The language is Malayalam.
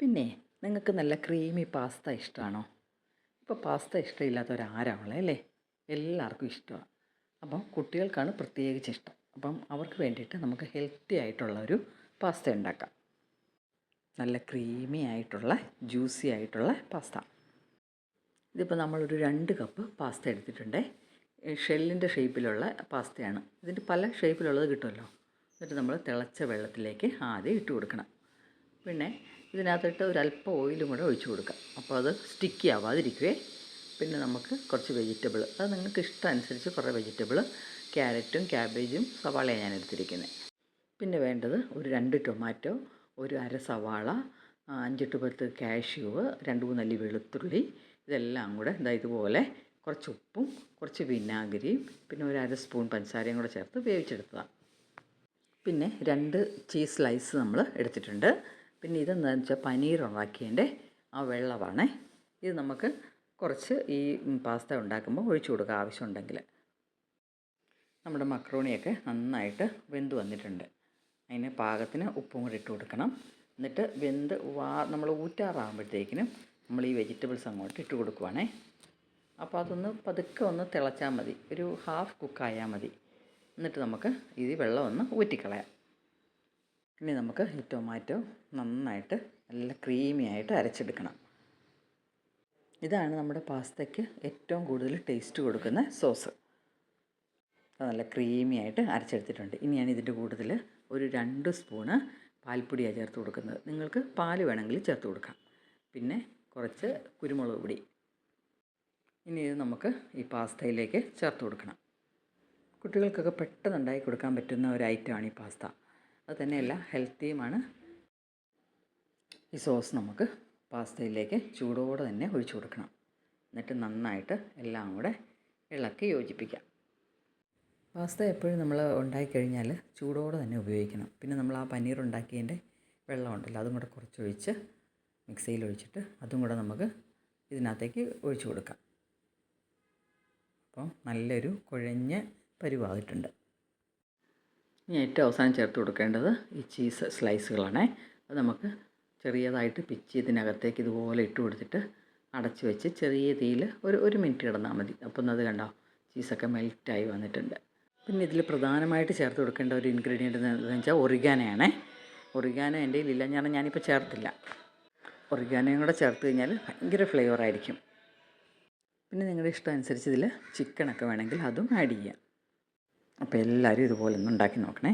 പിന്നെ നിങ്ങൾക്ക് നല്ല ക്രീമി പാസ്ത ഇഷ്ടമാണോ ഇപ്പോൾ പാസ്ത ഇഷ്ടമില്ലാത്തവരാരാണുള്ളത് അല്ലേ? എല്ലാവർക്കും ഇഷ്ടമാണ് അപ്പം കുട്ടികൾക്കാണ് പ്രത്യേകിച്ച് ഇഷ്ടം. അപ്പം അവർക്ക് വേണ്ടിയിട്ട് നമുക്ക് ഹെൽത്തി ആയിട്ടുള്ള ഒരു പാസ്ത ഉണ്ടാക്കാം. നല്ല ക്രീമി ആയിട്ടുള്ള ജ്യൂസി ആയിട്ടുള്ള പാസ്ത ഇതിപ്പോൾ നമ്മളൊരു രണ്ട് കപ്പ് പാസ്ത എടുത്തിട്ടുണ്ട്. ഷെല്ലിന്റെ ഷേപ്പിലുള്ള പാസ്തയാണ് ഇതിന്റെ പല ഷേപ്പിലുള്ളത് കിട്ടുമല്ലോ. എന്നിട്ട് നമ്മൾ തിളച്ച വെള്ളത്തിലേക്ക് ആദ്യം ഇട്ട് കൊടുക്കണം. പിന്നെ ഇതിനകത്തിട്ട് ഒരല്പം ഓയിലും കൂടെ ഒഴിച്ചു കൊടുക്കാം. അപ്പോൾ അത് സ്റ്റിക്കി ആവാതിരിക്കുവേ. പിന്നെ നമുക്ക് കുറച്ച് വെജിറ്റബിൾ അത് നിങ്ങൾക്ക് ഇഷ്ടം അനുസരിച്ച് കുറേ വെജിറ്റബിൾ ക്യാരറ്റും ക്യാബേജും സവാളയാണ് ഞാൻ എടുത്തിരിക്കുന്നത്. പിന്നെ വേണ്ടത് ഒരു രണ്ട് ടൊമാറ്റോ ഒരു അര സവാള അഞ്ചെട്ട് പത്ത് കാഷ്യൂവ് രണ്ട് മൂന്നല്ലി വെളുത്തുള്ളി ഇതെല്ലാം കൂടെ ഇതാ ഇതുപോലെ കുറച്ച് ഉപ്പും കുറച്ച് വിനാഗിരിയും പിന്നെ ഒരു അര സ്പൂൺ പഞ്ചസാരയും കൂടെ ചേർത്ത് വേവിച്ചെടുത്തതാണ്. പിന്നെ രണ്ട് ചീസ് സ്ലൈസ് നമ്മൾ എടുത്തിട്ടുണ്ട്. പിന്നെ ഇതെന്താ വെച്ചാൽ പനീർ ഉണ്ടാക്കിയതിന്റെ ആ വെള്ളമാണേ ഇത് നമുക്ക് കുറച്ച് ഈ പാസ്ത ഉണ്ടാക്കുമ്പോൾ ഒഴിച്ചു കൊടുക്കുക ആവശ്യമുണ്ടെങ്കിൽ. നമ്മുടെ മക്രോണിയൊക്കെ നന്നായിട്ട് വെന്ത് വന്നിട്ടുണ്ട്. അതിന് പാകത്തിന് ഉപ്പും കൂടി ഇട്ട് കൊടുക്കണം. എന്നിട്ട് വെന്ത് വാ നമ്മൾ ഊറ്റാറാകുമ്പോഴത്തേക്കിനും നമ്മൾ ഈ വെജിറ്റബിൾസ് അങ്ങോട്ട് ഇട്ട് കൊടുക്കുവാണേ. അപ്പോൾ അതൊന്ന് പതുക്കെ ഒന്ന് തിളച്ചാൽ മതി. ഒരു ഹാഫ് കുക്കായാൽ മതി. എന്നിട്ട് നമുക്ക് ഇത് വെള്ളം ഒന്ന് ഊറ്റിക്കളയാം. ഇനി നമുക്ക് ഈ ടൊമാറ്റോ നന്നായിട്ട് നല്ല ക്രീമി ആയിട്ട് അരച്ചെടുക്കണം. ഇതാണ് നമ്മുടെ പാസ്തയ്ക്ക് ഏറ്റവും കൂടുതൽ ടേസ്റ്റ് കൊടുക്കുന്ന സോസ് നല്ല ക്രീമി ആയിട്ട് അരച്ചെടുത്തിട്ടുണ്ട്. ഇനി ഞാൻ ഇതിന്റെ കൂടുതൽ ഒരു രണ്ട് സ്പൂണ് പാൽപ്പൊടിയാണ് ചേർത്ത് കൊടുക്കുന്നത്. നിങ്ങൾക്ക് പാൽ വേണമെങ്കിൽ ചേർത്ത് കൊടുക്കാം. പിന്നെ കുറച്ച് കുരുമുളക് പൊടി. ഇനി ഇത് നമുക്ക് ഈ പാസ്തയിലേക്ക് ചേർത്ത് കൊടുക്കണം. കുട്ടികൾക്കൊക്കെ പെട്ടെന്ന് ഉണ്ടാക്കി കൊടുക്കാൻ പറ്റുന്ന ഒരു ഐറ്റമാണ് ഈ പാസ്ത. അത് തന്നെയല്ല ഹെൽത്തിയുമാണ്. ഈ സോസ് നമുക്ക് പാസ്തയിലേക്ക് ചൂടോടെ തന്നെ ഒഴിച്ചു കൊടുക്കണം. എന്നിട്ട് നന്നായിട്ട് എല്ലാം കൂടെ ഇളക്കി യോജിപ്പിക്കാം. പാസ്ത എപ്പോഴും നമ്മൾ ഉണ്ടാക്കിക്കഴിഞ്ഞാൽ ചൂടോടെ തന്നെ ഉപയോഗിക്കണം. പിന്നെ നമ്മൾ ആ പനീർ ഉണ്ടാക്കിയതിന്റെ വെള്ളമുണ്ടല്ലോ അതും കൂടെ കുറച്ചൊഴിച്ച് മിക്സിയിൽ ഒഴിച്ചിട്ട് അതും കൂടെ നമുക്ക് ഇതിനകത്തേക്ക് ഒഴിച്ചു കൊടുക്കാം. അപ്പോൾ നല്ലൊരു കുഴഞ്ഞ പരുവായിട്ടുണ്ട് ഇനി ഏറ്റവും അവസാനം ചേർത്ത് കൊടുക്കേണ്ടത് ഈ ചീസ് സ്ലൈസുകളാണേ. അത് നമുക്ക് ചെറിയതായിട്ട് പിച്ച് ഇതിനകത്തേക്ക് ഇതുപോലെ ഇട്ട് കൊടുത്തിട്ട് അടച്ച് വെച്ച് ചെറിയ തീയിൽ ഒരു ഒരു മിനിറ്റ് കിടന്നാൽ മതി. അപ്പം അത് കണ്ടോ ചീസൊക്കെ മെൽറ്റായി വന്നിട്ടുണ്ട്. പിന്നെ ഇതിൽ പ്രധാനമായിട്ട് ചേർത്ത് കൊടുക്കേണ്ട ഒരു ഇൻഗ്രീഡിയന്റ് എന്ന് വെച്ചാൽ ഒറിഗാനയാണേ. ഒറിഗാന എന്റെ കയ്യിലില്ല ഞാൻ ഞാനിപ്പോൾ ചേർത്തില്ല. ഒറിഗാനയും കൂടെ ചേർത്ത് കഴിഞ്ഞാൽ ഭയങ്കര ഫ്ലേവർ ആയിരിക്കും പിന്നെ നിങ്ങളുടെ ഇഷ്ടം അനുസരിച്ച് ഇതിൽ ചിക്കനൊക്കെ വേണമെങ്കിൽ അതും ആഡ് ചെയ്യാം. അപ്പോൾ എല്ലാവരും ഇതുപോലെ ഒന്ന് ഉണ്ടാക്കി നോക്കണേ.